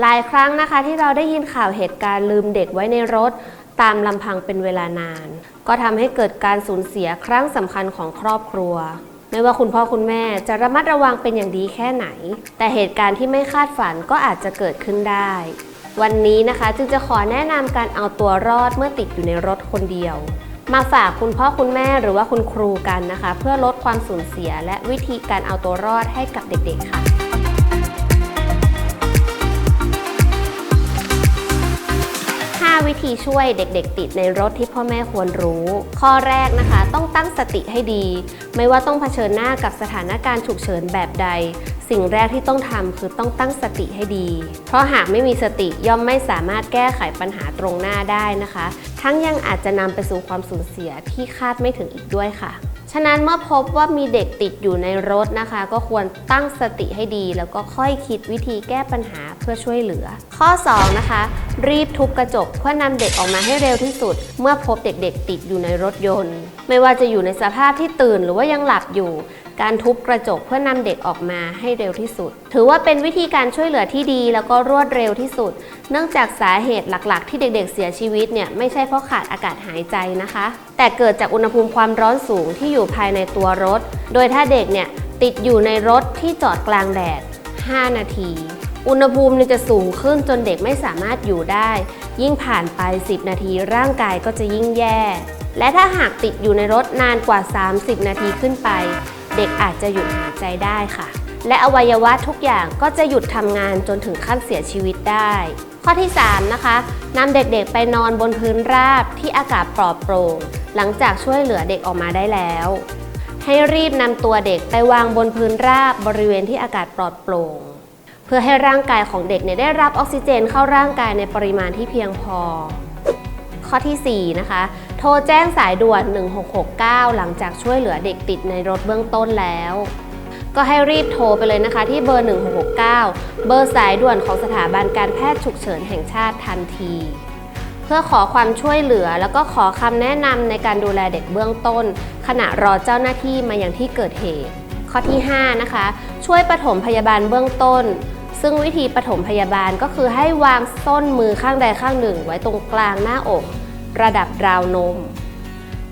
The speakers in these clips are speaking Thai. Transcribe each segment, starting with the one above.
หลายครั้งนะคะที่เราได้ยินข่าวเหตุการณ์ลืมเด็กไว้ในรถ ตามลำพังเป็นเวลานาน ก็ทำให้เกิดการสูญเสียครั้งสำคัญของครอบครัว ไม่ว่าคุณพ่อคุณแม่จะระมัดระวังเป็นอย่างดีแค่ไหน แต่เหตุการณ์ที่ไม่คาดฝันก็อาจจะเกิดขึ้นได้ วันนี้นะคะจึงจะขอแนะนำการเอาตัวรอดเมื่อติดอยู่ในรถคนเดียว มาฝากคุณพ่อคุณแม่หรือว่าคุณครูกันนะคะ เพื่อลดความสูญเสียและวิธีการเอาตัวรอดให้กับเด็กๆค่ะ 5 วิธีช่วยเด็กๆ ติดในรถที่พ่อแม่ควรรู้ ข้อแรกนะคะ ต้องตั้งสติให้ดี ไม่ว่าต้องเผชิญหน้ากับสถานการณ์ฉุกเฉินแบบใดสิ่งแรกที่ต้องทำคือต้องตั้งสติให้ดี เพราะหากไม่มีสติย่อมไม่สามารถแก้ไขปัญหาตรงหน้าได้นะคะ ทั้งยังอาจจะนำไปสู่ความสูญเสียที่คาดไม่ถึงอีกด้วยค่ะ ฉะนั้นเมื่อพบว่ามีเด็กติดอยู่ในรถนะคะ ก็ควรตั้งสติให้ดี แล้วก็ค่อยคิดวิธีแก้ปัญหาเพื่อช่วยเหลือ ข้อ 2 นะคะ รีบทุบกระจกเพื่อนำเด็กออกมาให้เร็วที่สุด เมื่อพบเด็กๆ ติดอยู่ในรถยนต์ไม่ว่าจะอยู่ในสภาพที่ตื่นหรือว่ายังหลับอยู่ การทุบกระจกเพื่อนำเด็กออกมาให้เร็วที่สุด ถือว่าเป็นวิธีการช่วยเหลือที่ดีแล้วก็รวดเร็วที่สุด เนื่องจากสาเหตุหลักๆ ที่เด็กๆเสียชีวิตเนี่ยไม่ใช่เพราะขาดอากาศหายใจนะคะ แต่เกิดจากอุณหภูมิความร้อนสูงที่อยู่ภายในตัวรถ โดยถ้าเด็กเนี่ยติดอยู่ในรถที่จอดกลางแดด 5 นาที อุณหภูมิจะสูงขึ้นจนเด็กไม่สามารถอยู่ได้ ยิ่งผ่านไป 10 นาทีร่างกายก็จะยิ่งแย่ และถ้าหากติดอยู่ในรถนานกว่า 30 นาทีขึ้นไป เด็กอาจจะหยุดหายใจได้ค่ะ และอวัยวะทุกอย่างก็จะหยุดทำงานจนถึงขั้นเสียชีวิตได้ ข้อที่ 3 นะคะนำเด็กๆไปนอนบนพื้นราบที่อากาศปลอดโปร่ง หลังจากช่วยเหลือเด็กออกมาได้แล้ว ให้รีบนำตัวเด็กไปวางบนพื้นราบบริเวณที่อากาศปลอดโปร่ง เพื่อให้ร่างกายของเด็กเนี่ยได้รับออกซิเจนเข้าร่างกายในปริมาณที่เพียงพอ ข้อทีสี่4นะคะ ทรแจ้งสายด่วน 1669 หลังจากช่วยเหลือเด็กติดในรถเบื้องต้นแล้ว ก็ให้รีบโทรไปเลยนะคะที่เบอร์ 1669 เบอร์สายด่วนของสถาบันการแพทย์ฉุกเฉินแห่งชาติทันที เพื่อขอความช่วยเหลือแล้วก็ขอคำแนะนำในการดูแลเด็กเบื้องต้น ขณะรอเจ้าหน้าที่มาอย่างที่เกิดเหตุ ข้อที่ 5 นะคะ ช่วยปฐมพยาบาลเบื้องต้นซึ่งวิธีปฐมพยาบาลก็คือให้วางส้นมือข้างใดข้างหนึ่งไว้ตรงกลางหน้าอก ระดับราวนม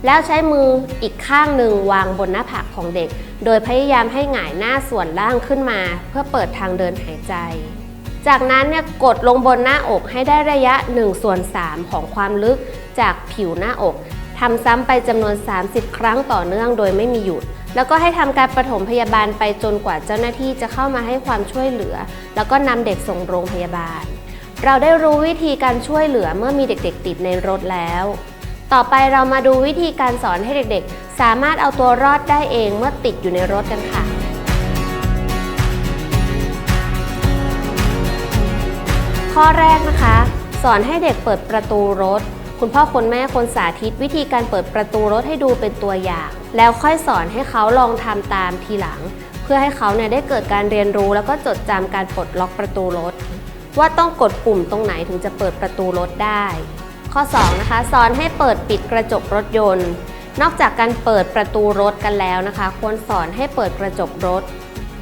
แล้วใช้มืออีกข้างหนึ่งวางบนหน้าผากของเด็ก โดยพยายามให้หงายหน้าส่วนล่างขึ้นมา เพื่อเปิดทางเดินหายใจ จากนั้นเนี่ยกดลงบนหน้าอกให้ได้ระยะ1ส่วน3ของความลึกจากผิวหน้าอกทำซ้ำไปจำนวน 30 ครั้งต่อเนื่องโดยไม่มีหยุด แล้วก็ให้ทำการปฐมพยาบาลไปจนกว่าเจ้าหน้าที่จะเข้ามาให้ความช่วยเหลือ แล้วก็นำเด็กส่งโรงพยาบาล เราได้รู้วิธีการช่วยเหลือเมื่อมีเด็กๆ ติดในรถแล้ว ต่อไปเรามาดูวิธีการสอนให้เด็กๆ สามารถเอาตัวรอดได้เองเมื่อติดอยู่ในรถกันค่ะข้อแรกนะคะ สอนให้เด็กเปิดประตูรถ คุณพ่อคุณแม่คนสาธิตวิธีการเปิดประตูรถให้ดูเป็นตัวอย่าง แล้วค่อยสอนให้เขาลองทำตามทีหลัง เพื่อให้เขาเนี่ยได้เกิดการเรียนรู้แล้วก็จดจำการปลดล็อกประตูรถ ว่าต้องกดปุ่มตรงไหนถึงจะเปิดประตูรถได้ ข้อ 2 นะคะ สอนให้เปิดปิดกระจกรถยนต์ นอกจากการเปิดประตูรถกันแล้วนะคะ ควรสอนให้เปิดกระจกรถ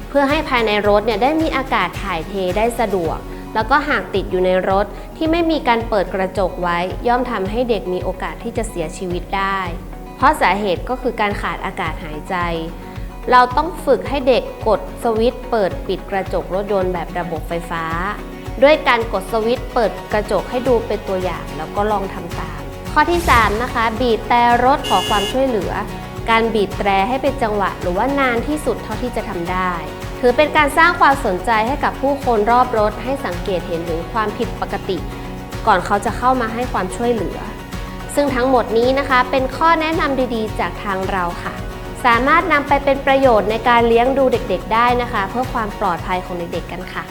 เพื่อให้ภายในรถเนี่ยได้มีอากาศถ่ายเทได้สะดวก แล้วก็หากติดอยู่ในรถที่ไม่มีการเปิดกระจกไว้ ย่อมทำให้เด็กมีโอกาสที่จะเสียชีวิตได้ เพราะสาเหตุก็คือการขาดอากาศหายใจเราต้องฝึกให้เด็กกดสวิตช์เปิดปิดกระจกรถยนต์แบบระบบไฟฟ้า ด้วยการกดสวิตช์เปิดกระจกให้ดูเป็นตัวอย่าง แล้วก็ลองทำตาม ข้อที่ 3 นะคะ บีบแต่รถขอความช่วยเหลือ การบีบแตรให้เป็นจังหวะ หรือว่านานที่สุดเท่าที่จะทำได้ ถือเป็นการสร้างความสนใจให้กับผู้คนรอบรถ ให้สังเกตเห็นถึงความผิดปกติ ก่อนเขาจะเข้ามาให้ความช่วยเหลือ ซึ่งทั้งหมดนี้นะคะ เป็นข้อแนะนำดีๆ จากทางเราค่ะสามารถนำไปเป็นประโยชน์ในการเลี้ยงดูเด็กๆ ได้นะคะ เพื่อความปลอดภัยของเด็กๆ กันค่ะ